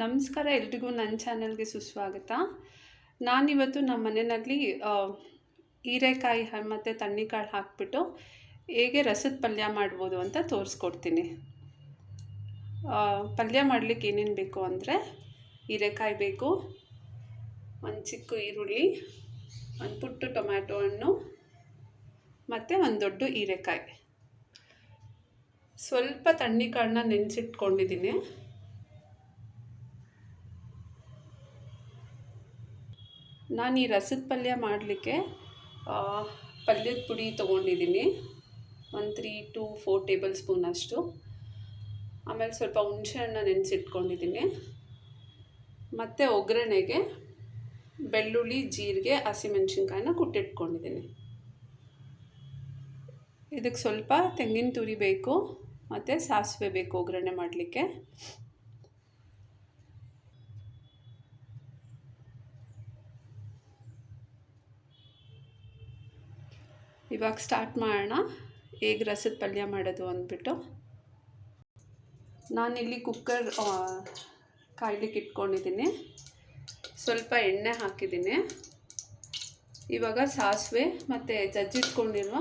ನಮಸ್ಕಾರ ಎಲ್ರಿಗೂ ನನ್ನ ಚಾನಲ್ಗೆ ಸುಸ್ವಾಗತ. ನಾನಿವತ್ತು ನಮ್ಮ ಮನೆಯಲ್ಲಿ ಹೀರೆಕಾಯಿ ಮತ್ತು ತಣ್ಣಿಕಾಳು ಹಾಕ್ಬಿಟ್ಟು ಹೇಗೆ ರಸದ ಪಲ್ಯ ಮಾಡ್ಬೋದು ಅಂತ ತೋರಿಸ್ಕೊಡ್ತೀನಿ. ಪಲ್ಯ ಮಾಡಲಿಕ್ಕೆ ಏನೇನು ಬೇಕು ಅಂದರೆ ಹೀರೆಕಾಯಿ ಬೇಕು, ಒಂದು ಚಿಕ್ಕ ಈರುಳ್ಳಿ, ಒಂದು ಪುಟ್ಟು ಟೊಮ್ಯಾಟೊ ಹಣ್ಣು, ಮತ್ತು ಒಂದು ದೊಡ್ಡ ಹೀರೆಕಾಯಿ. ಸ್ವಲ್ಪ ತಣ್ಣಿಕಾಳನ್ನ ನೆನೆಸಿಟ್ಕೊಂಡಿದ್ದೀನಿ. ನಾನು ಈ ರಸದ ಪಲ್ಯ ಮಾಡಲಿಕ್ಕೆ ಪಲ್ಯದ ಪುಡಿ ತೊಗೊಂಡಿದ್ದೀನಿ. ಒಂದು three to four tablespoon ಅಷ್ಟು. ಆಮೇಲೆ ಸ್ವಲ್ಪ ಹುಣಸೆಹಣ್ಣ ನೆನೆಸಿಟ್ಕೊಂಡಿದ್ದೀನಿ. ಮತ್ತು ಒಗ್ಗರಣೆಗೆ ಬೆಳ್ಳುಳ್ಳಿ, ಜೀರಿಗೆ, ಹಸಿಮೆಣ್ಸಿನ್ಕಾಯಿನ ಕುಟ್ಟಿಟ್ಕೊಂಡಿದ್ದೀನಿ. ಇದಕ್ಕೆ ಸ್ವಲ್ಪ ತೆಂಗಿನ ತುರಿ ಬೇಕು, ಮತ್ತು ಸಾಸಿವೆ ಬೇಕು ಒಗ್ಗರಣೆ ಮಾಡಲಿಕ್ಕೆ. ಇವಾಗ ಸ್ಟಾರ್ಟ್ ಮಾಡೋಣ. ಹೇಗೆ ರಸದ ಪಲ್ಯ ಮಾಡೋದು ಅಂದ್ಬಿಟ್ಟು. ನಾನಿಲ್ಲಿ ಕುಕ್ಕರ್ ಕಾಯ್ಲಿಕ್ಕೆ ಇಟ್ಕೊಂಡಿದ್ದೀನಿ. ಸ್ವಲ್ಪ ಎಣ್ಣೆ ಹಾಕಿದ್ದೀನಿ. ಇವಾಗ ಸಾಸಿವೆ ಮತ್ತು ಜಜ್ಜಿಟ್ಕೊಂಡಿರುವ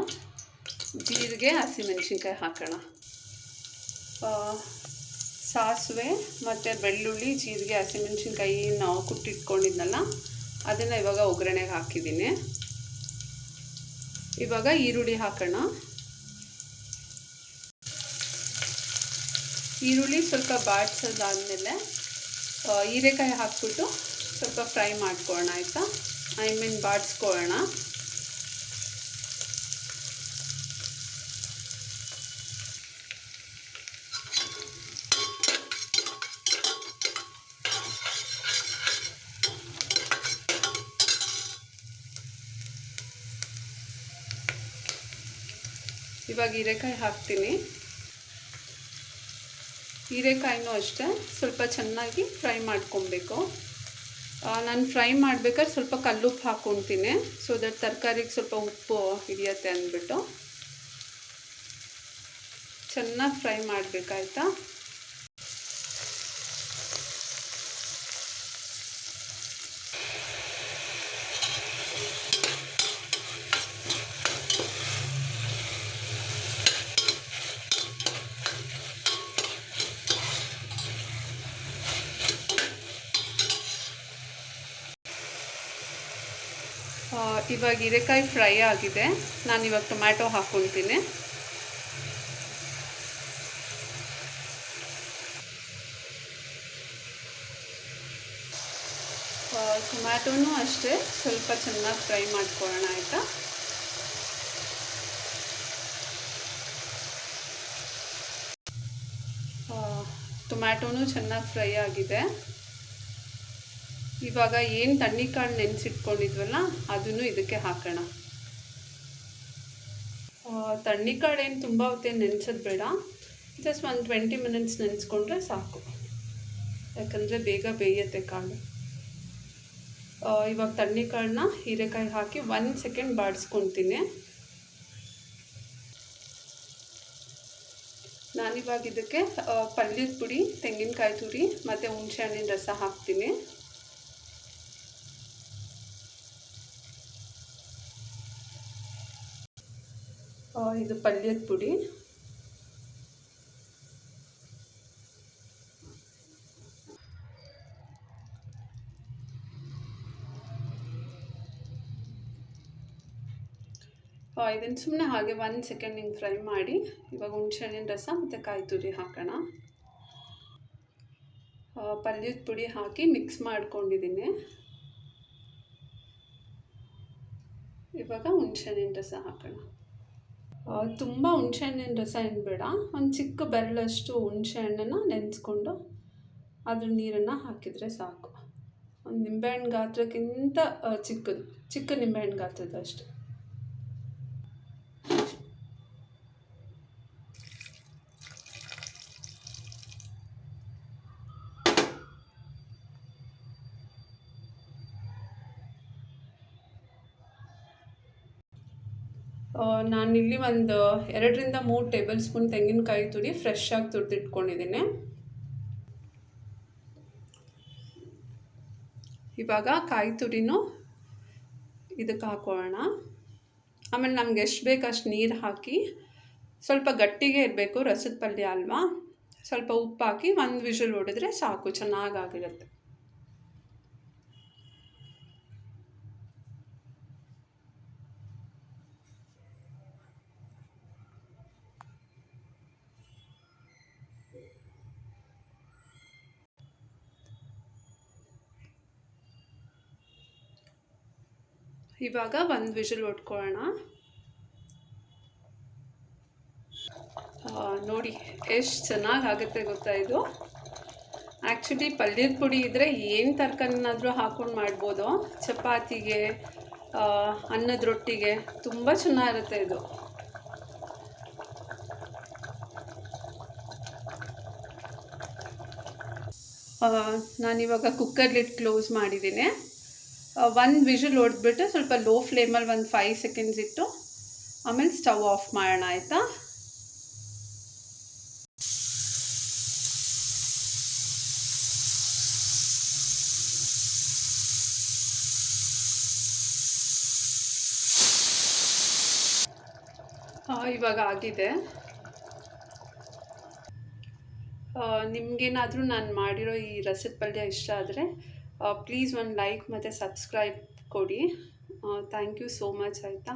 ಜೀರಿಗೆ ಹಸಿಮೆಣ್ಸಿನ್ಕಾಯಿ ಹಾಕೋಣ. ಸಾಸಿವೆ ಮತ್ತು ಬೆಳ್ಳುಳ್ಳಿ, ಜೀರಿಗೆ ಹಸಿಮೆಣ್ಸಿನ್ಕಾಯಿ ನಾವು ಕುಟ್ಟಿಟ್ಕೊಂಡಿದ್ನಲ್ಲ ಅದನ್ನು ಇವಾಗ ಒಗ್ಗರಣೆಗೆ ಹಾಕಿದ್ದೀನಿ. ಇವಾಗ ಈರುಳ್ಳಿ ಹಾಕೋಣ. ಈರುಳ್ಳಿ ಸ್ವಲ್ಪ ಬಾಡಿಸೋದಾದಮೇಲೆ ಹೀರೆಕಾಯಿ ಹಾಕ್ಬಿಟ್ಟು ಸ್ವಲ್ಪ ಫ್ರೈ ಮಾಡ್ಕೊಳ್ಳೋಣ, ಆಯಿತಾ? ಐ ಮೀನ್ ಬಾಡಿಸ್ಕೊಳ್ಳೋಣ. ಇವಾಗ ಹೀರೆಕಾಯಿ ಹಾಕ್ತೀನಿ. ಹೀರೆಕಾಯಿನೂ ಅಷ್ಟೇ, ಸ್ವಲ್ಪ ಚೆನ್ನಾಗಿ ಫ್ರೈ ಮಾಡ್ಕೊಬೇಕು. ನಾನು ಫ್ರೈ ಮಾಡ್ಬೇಕಾದ್ರೆ ಸ್ವಲ್ಪ ಕಲ್ಲುಪ್ಪು ಹಾಕ್ಕೊತೀನಿ ಸೊ ದಟ್ ತರಕಾರಿಗೆ ಸ್ವಲ್ಪ ಉಪ್ಪು ಹಿಡಿಯತ್ತೆ ಅಂದ್ಬಿಟ್ಟು. ಚೆನ್ನಾಗಿ ಫ್ರೈ ಮಾಡಬೇಕಾಯ್ತಾ? ಇವಾಗ ಹೀರೆಕಾಯಿ ಫ್ರೈ ಆಗಿದೆ. ನಾನು ಇವಾಗ ಟೊಮ್ಯಾಟೊ ಹಾಕ್ಕೊಳ್ತೀನಿ ಟೊಮ್ಯಾಟೊನೂ ಅಷ್ಟೇ. ಸ್ವಲ್ಪ ಚೆನ್ನಾಗಿ ಫ್ರೈ ಮಾಡ್ಕೊಳ್ಳೋಣ, ಆಯಿತಾ? ಟೊಮ್ಯಾಟೊನೂ ಚೆನ್ನಾಗಿ ಫ್ರೈ ಆಗಿದೆ. ಇವಾಗ ಏನು ತಣ್ಣಿಕಾಳು ನೆನೆಸಿಟ್ಕೊಂಡಿದ್ವಲ್ಲ, ಅದನ್ನು ಇದಕ್ಕೆ ಹಾಕೋಣ. ತಣ್ಣಿಕಾಳು ಏನು ತುಂಬ ಹೊತ್ತೇನು ನೆನೆಸೋದು ಬೇಡ. ಜಸ್ಟ್ ಒಂದು ಟ್ವೆಂಟಿ ಮಿನಿಟ್ಸ್ ನೆನೆಸ್ಕೊಂಡ್ರೆ ಸಾಕು. ಯಾಕಂದರೆ ಬೇಗ ಬೇಯುತ್ತೆ ಕಾಳು. ಇವಾಗ ತಣ್ಣಿಕಾಳನ್ನ ಹೀರೆಕಾಯಿ ಹಾಕಿ ಒನ್ ಸೆಕೆಂಡ್ ಬಾಡಿಸ್ಕೊತೀನಿ. ನಾನಿವಾಗ ಇದಕ್ಕೆ ಪಲ್ಯದ ಪುಡಿ, ತೆಂಗಿನಕಾಯಿ ತುರಿ, ಮತ್ತು ಹಣ್ಣಿನ ರಸ ಹಾಕ್ತೀನಿ. ಇದು ಪಲ್ಯದ ಪುಡಿ. ಇದನ್ನು ಸುಮ್ಮನೆ ಹಾಗೆ ಒಂದು ಸೆಕೆಂಡ್ ಹಿಂಗೆ ಫ್ರೈ ಮಾಡಿ, ಇವಾಗ ಹುಣಸೆಹಣ್ಣಿನ ರಸ ಮತ್ತು ಕಾಯಿ ತುರಿ ಹಾಕೋಣ ಪಲ್ಯದ ಪುಡಿ ಹಾಕಿ ಮಿಕ್ಸ್ ಮಾಡ್ಕೊಂಡಿದ್ದೀನಿ ಇವಾಗ ಹುಣಸೆಹಣ್ಣಿನ ರಸ ಹಾಕೋಣ. ತುಂಬ ಹುಣಸೆಹಣ್ಣಿನ ರಸ ಏನು ಬೇಡ ಒಂದು ಚಿಕ್ಕ ಬೆರಳಷ್ಟು ಹುಣಸೆ ಹಣ್ಣನ್ನು ನೆನೆಸ್ಕೊಂಡು ಅದ್ರ ನೀರನ್ನು ಹಾಕಿದರೆ ಸಾಕು. ಒಂದು ನಿಂಬೆಹಣ್ಣು ಗಾತ್ರಕ್ಕಿಂತ ಚಿಕ್ಕದು, ಚಿಕ್ಕ ನಿಂಬೆಹಣ್ಣು ಗಾತ್ರದ ನಾನಿಲ್ಲಿ ಒಂದು ಎರಡರಿಂದ ಮೂರು ಟೇಬಲ್ ಸ್ಪೂನ್ ತೆಂಗಿನಕಾಯಿ ತುರಿ ಫ್ರೆಶ್ ಆಗಿ ತುರಿದಿಟ್ಕೊಂಡಿದ್ದೀನಿ. ಇವಾಗ ಕಾಯಿ ತುರಿನೂ ಇದಕ್ಕೆ ಹಾಕೊಳ್ಳೋಣ ಆಮೇಲೆ ನಮ್ಗೆ ಎಷ್ಟು ಬೇಕು ಅಷ್ಟು ನೀರು ಹಾಕಿ ಸ್ವಲ್ಪ ಗಟ್ಟಿಗೆ ಇರಬೇಕು, ರಸದ ಪಲ್ಯ ಅಲ್ವಾ? ಸ್ವಲ್ಪ ಉಪ್ಪು ಹಾಕಿ ಒಂದು ವಿಷಲ್ ಹೊಡೆದ್ರೆ ಸಾಕು ಚೆನ್ನಾಗಾಗಿರುತ್ತೆ ಇವಾಗ ಒಂದು ವಿಷಲ್ ಹೊಡ್ಕೊಳ್ಳೋಣ ಆ, ನೋಡಿ ಎಷ್ಟು ಚೆನ್ನಾಗಾಗುತ್ತೆ ಗೊತ್ತಾ ಇದು? ಆ್ಯಕ್ಚುಲಿ ಪಲ್ಯದ ಪುಡಿ ಇದ್ದರೆ ಏನು ತರಕಾರಿನಾದರೂ ಹಾಕೊಂಡು ಮಾಡ್ಬೋದು. ಚಪಾತಿಗೆ ಅನ್ನದ ರೊಟ್ಟಿಗೆ ತುಂಬ ಚೆನ್ನಾಗಿರುತ್ತೆ ಇದು. ನಾನಿವಾಗ ಕುಕ್ಕರ್ ಲಿಡ್ ಕ್ಲೋಸ್ ಮಾಡಿದ್ದೀನಿ. ಒಂದು ವಿಷಲ್ ಹೊಡೆದ್ಬಿಟ್ಟು ಸ್ವಲ್ಪ ಲೋ ಫ್ಲೇಮಲ್ಲಿ ಒಂದು ಫೈವ್ ಸೆಕೆಂಡ್ಸ್ ಇಟ್ಟು ಆಮೇಲೆ ಸ್ಟವ್ ಆಫ್ ಮಾಡೋಣ, ಆಯಿತಾ? ಇವಾಗ ಆಗಿದೆ. ನಿಮಗೇನಾದರೂ ನಾನು ಮಾಡಿರೋ ಈ ರಸದ ಪಲ್ಯ ಇಷ್ಟ ಆದರೆ ಪ್ಲೀಸ್ ಒಂದು ಲೈಕ್ ಮತ್ತು ಸಬ್ಸ್ಕ್ರೈಬ್ ಕೊಡಿ ಥ್ಯಾಂಕ್ ಯು ಸೋ ಮಚ್ ಆಯಿತಾ